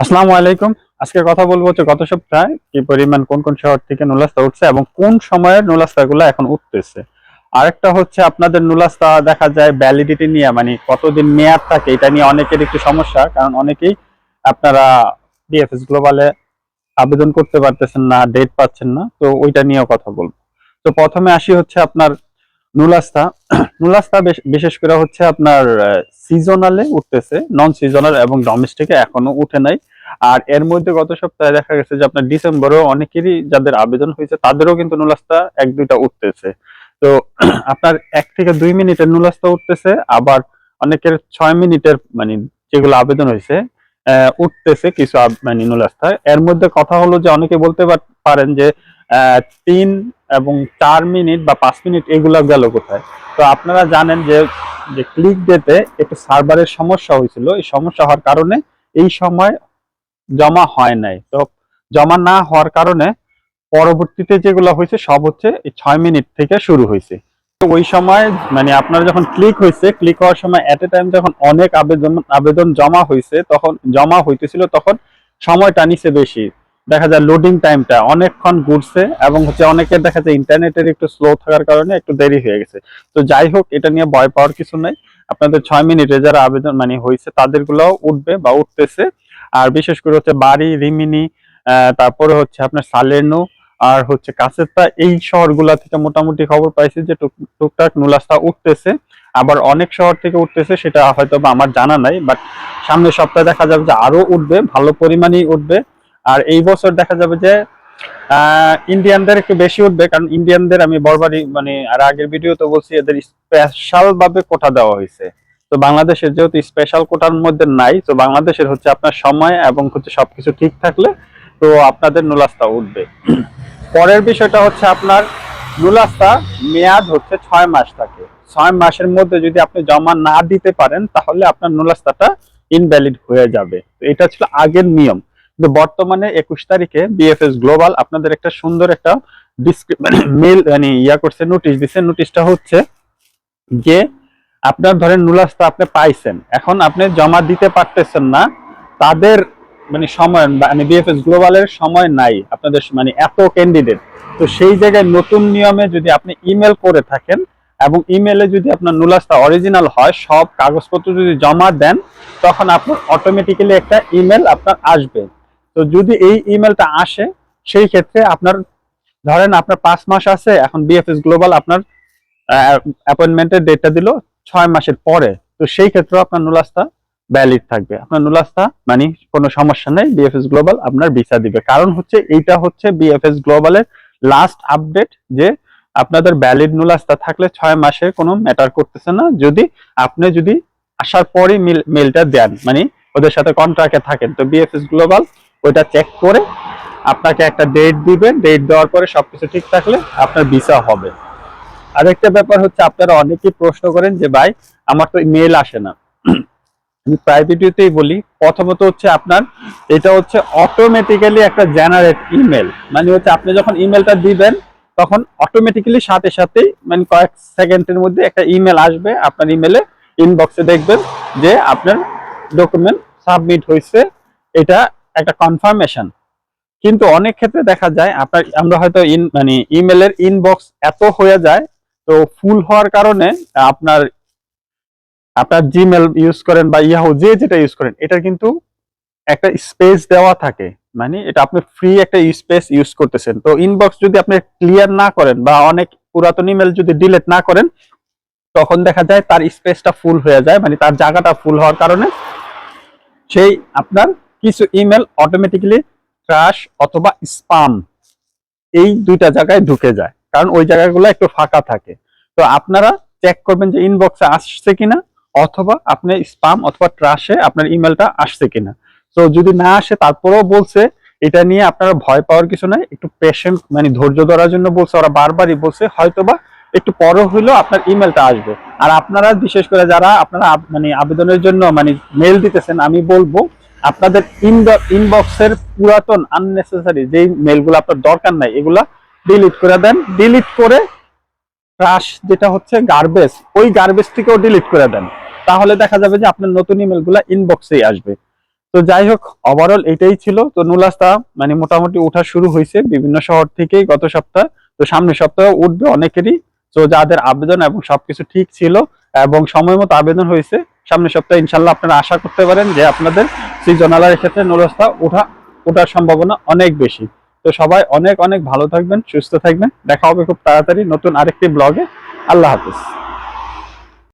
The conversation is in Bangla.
আসসালামু আলাইকুম। আজকে কথা বলব হচ্ছে গত সপ্তাহে কি পরিমাণ কোন কোন শহর থেকে নুলাস্তা উঠছে এবং কোন সময়ের নুলাস্তা গুলো এখন উঠতেছে। আরেকটা হচ্ছে আপনাদের নুলাস্তা দেখা যায় ভ্যালিডিটি নিয়ে মানে কতদিন মেয়াদ থাকে, এটা নিয়ে অনেকের একটু সমস্যা, কারণ অনেকেই আপনারা ডিএফএস গ্লোবালে আবেদন করতে পারতেছেন না ডেট পাচ্ছেন না, তো ওইটা নিয়েও কথা বলব। তো প্রথমে আসি হচ্ছে আপনার নুলাস্তা। নুলাস্তা বেশ- বিশেষ করে হচ্ছে আপনার সিজনালে উঠতেছে নন সিজনাল এবং ডোমেস্টিকে এখনও উঠে নাই। আর এর মধ্যে গত সপ্তাহে দেখা গেছে যে আপনার ডিসেম্বরেও অনেকেরই যাদের আবেদন হয়েছে, তাদেরও কিন্তু নুলাস্তা এক দুইটা উঠতেছে। তো আপনার এক থেকে দুই মিনিটের নুলাস্তা উঠতেছে, আবার অনেকের ছয় মিনিটের মানে যেগুলো আবেদন হয়েছে উঠতেছে কিছু মানে নুলাস্তা। এর মধ্যে কথা হলো যে অনেকে বলতে পার- পারেন যে তিন এবং চার মিনিট বা পাঁচ মিনিট এগুলো গেল কোথায়? তো আপনারা জানেন যে যে ক্লিক ডেতে একটু সার্ভারের সমস্যা হয়েছিল। এই সমস্যা হওয়ার কারণে এই সময় জমা হয় নাই। তো জমা না হওয়ার কারণে পরবর্তীতে যেগুলো হয়েছে, সব হচ্ছে এই ছয় মিনিট থেকে শুরু হয়েছে। তো ওই সময় মানে আপনার যখন ক্লিক হয়েছে ক্লিক হওয়ার সময় এট এ টাইম যখন অনেক আবেদন আবেদন জমা হয়েছে, তখন, জমা হইতেছিল তখন সময়টা নিচে বেশি। দেখা যায় লোডিং টাইমটা অনেকক্ষণ ঘুরছে এবং হচ্ছে অনেকের দেখা যায় ইন্টারনেটের একটু স্লো থাকার কারণে একটু দেরি হয়ে গেছে। তো যাই হোক, এটা নিয়ে ভয় পাওয়ার কিছু নাই। আপনাদের ছয় মিনিটে যারা আবেদন মানে হয়েছে তাদের গুলাও উঠবে বা উঠতেছে। আর বিশেষ করে হচ্ছে বাড়ি, রিমিনি তারপরে হচ্ছে আপনার সালেনু আর হচ্ছে কাছেরটা এই শহরগুলা থেকে মোটামুটি খবর পাইছি যে টুক- টুকটাক নুলাস্তা উঠতেছে। আবার অনেক শহর থেকে উঠতেছে, সেটা হয়তো বা আমার জানা নাই বাট সামনের সপ্তাহে দেখা যাবে যে আরও উঠবে, ভালো পরিমাণেই উঠবে। আর এই বছর দেখা যাবে যে ইন্ডিয়ানদের একটু বেশি উঠবে, কারণ ইন্ডিয়ানদের আমি বরবারই মানে আর আগের ভিডিও তো বলছি, এদের স্পেশাল ভাবে কোটা দেওয়া হয়েছে। তো বাংলাদেশের যেহেতু স্পেশাল কোটার মধ্যে নাই, তো বাংলাদেশের হচ্ছে আপনার সময় এবং হচ্ছে সবকিছু ঠিক থাকলে, তো আপনাদের নুলাস্তা উঠবে। পরের বিষয়টা হচ্ছে আপনার নুলাস্তা মেয়াদ হচ্ছে ছয় মাস থাকে। ছয় মাসের মধ্যে যদি আপনি জমা না দিতে পারেন, তাহলে আপনার নুলাস্তাটা ইনভ্যালিড হয়ে যাবে। তো এটা ছিল আগের নিয়ম। কিন্তু বর্তমানে একুশ তারিখে বিএফএস গ্লোবাল আপনাদের একটা সুন্দর একটা মানে মেল মানে ইয়া করছে নোটিশ দিছে। নোটিশটা হচ্ছে যে আপনার ধরেন নুলাস্তা আপনি পাইছেন। এখন আপনি জমা দিতে পারতেছেন না। তাদের মানে সময় মানে বিএফএস গ্লোবালের সময় নাই আপনাদের মানে এত ক্যান্ডিডেট তো সেই জায়গায় নতুন নিয়মে যদি আপনি ইমেল করে থাকেন এবং ইমেলে যদি আপনার নুলাস্তা অরিজিনাল হয়, সব কাগজপত্র যদি জমা দেন, তখন আপনার অটোমেটিক্যালি একটা ইমেল আপনার আসবে। তো যদি এই ইমেলটা আসে, সেই ক্ষেত্রে আপনার, ধরেন আপনার পাঁচ মাস আছে, এখন বিএফএস গ্লোবাল আপনার অ্যাপয়েন্টমেন্টের ডেটটা দিল ছয় মাসের পরে, তো সেই ক্ষেত্রেও আপনার নুলাস্তা ভ্যালিড থাকবে। আপনার নুলাস্তা মানে কোনো সমস্যা নেই বিএফএস গ্লোবাল আপনার ভিসা দিবে। কারণ হচ্ছে এইটা হচ্ছে বিএফএস গ্লোবালের লাস্ট আপডেট যে আপনাদের ভ্যালিড নুলাস্তা থাকলে ছয় মাসে কোনো ম্যাটার করতেছে না। যদি আপনি যদি আসার পরই মেলটা দেন মানে ওদের সাথে কন্ট্রাক্টে থাকেন, তো বিএফএস গ্লোবাল ওইটা চেক করে আপনাকে একটা ডেট দিবে। ডেট দেওয়ার পরে সবকিছু ঠিক থাকলে আপনার ভিসা হবে। আরেকটা ব্যাপার হচ্ছে, আপনারা অনেকেই প্রশ্ন করেন যে, ভাই, আমার তো মেল আসে না। আমি প্রায় ভিডিওতেই বলি, প্রথমত হচ্ছে আপনার, এটা হচ্ছে অটোমেটিক্যালি একটা জেনারেট ইমেল মানে হচ্ছে, আপনি যখন ইমেলটা দিবেন, তখন অটোমেটিক্যালি সাথে সাথেই মানে কয়েক সেকেন্ডের মধ্যে একটা ইমেল আসবে। আপনার ইমেলে ইনবক্সে দেখবেন যে, আপনার ডকুমেন্ট সাবমিট হয়েছে। এটা একটা কনফার্মেশন কিন্তু অনেক ক্ষেত্রে দেখা যায়, আপনার, আমরা হয়তো ইন মানে ইমেলের ইনবক্স এত হয়ে যায়, তো ফুল হওয়ার কারণে আপনার আপনার জিমেল ইউজ করেন বা ইয়াহু যে যেটা ইউজ করেন, এটা কিন্তু একটা স্পেস দেওয়া থাকে। মানে এটা আপনি ফ্রি একটা স্পেস ইউজ করতেছেন। তো ইনবক্স যদি আপনি ক্লিয়ার না করেন বা অনেক পুরাতন ইমেল যদি ডিলিট না করেন, তখন দেখা যায় তার স্পেসটা ফুল হয়ে যায় মানে তার জায়গাটা ফুল হওয়ার কারণে সেই আপনার কিছু ইমেল অটোমেটিক্যালি ট্রাশ অথবা স্পাম এই দুইটা জায়গায় ঢুকে যায়। কারণ ওই জায়গাগুলো একটু ফাঁকা থাকে। তো আপনারা চেক করবেন যে ইনবক্সে আসছে কিনা অথবা আপনি স্পাম অথবা ট্রাশে আপনার ইমেলটা আসছে কিনা। তো যদি না আসে, তারপরেও বলছে, এটা নিয়ে আপনারা ভয় পাওয়ার কিছু নাই। একটু পেশেন্ট মানে ধৈর্য ধরার জন্য বলছে, ওরা বারবারই বলছে, হয়তোবা একটু পরও হইলেও আপনার ইমেলটা আসবে। আর আপনারা, বিশেষ করে যারা আপনারা মানে আবেদনের জন্য মানে মেল দিতেছেন, আমি বলব আপনাদের ইনবক্সের পুরাতন আননেসেসারি যেই মেলগুলো আপনার দরকার নাই, এগুলা ডিলিট করে দেন। ডিলিট করে ট্রাশ যেটা হচ্ছে গার্বেজ ওই গার্বেজ থেকেও ডিলিট করে দেন। তাহলে দেখা যাবে যে আপনার নতুন ইমেলগুলো ইনবক্সেই আসবে। তো যাই হোক ওভারঅল এটাই ছিল। তো নুলাস্তা মানে মোটামুটি ওঠা শুরু হয়েছে বিভিন্ন শহর থেকেই গত সপ্তাহ। তো সামনের সপ্তাহে উঠবে অনেকেরই। তো যাদের আবেদন এবং সবকিছু ঠিক ছিল এবং সময় মতো আবেদন হয়েছে, সামনের সপ্তাহে ইনশাল্লাহ আপনারা আশা করতে পারেন যে আপনাদের সিজনালার ক্ষেত্রে নুরস্থা ওঠা, ওঠার সম্ভাবনা অনেক বেশি। তো সবাই অনেক অনেক ভালো থাকবেন, সুস্থ থাকবেন। দেখা হবে খুব তাড়াতাড়ি নতুন আরেকটি ব্লগে। আল্লাহ হাফিজ।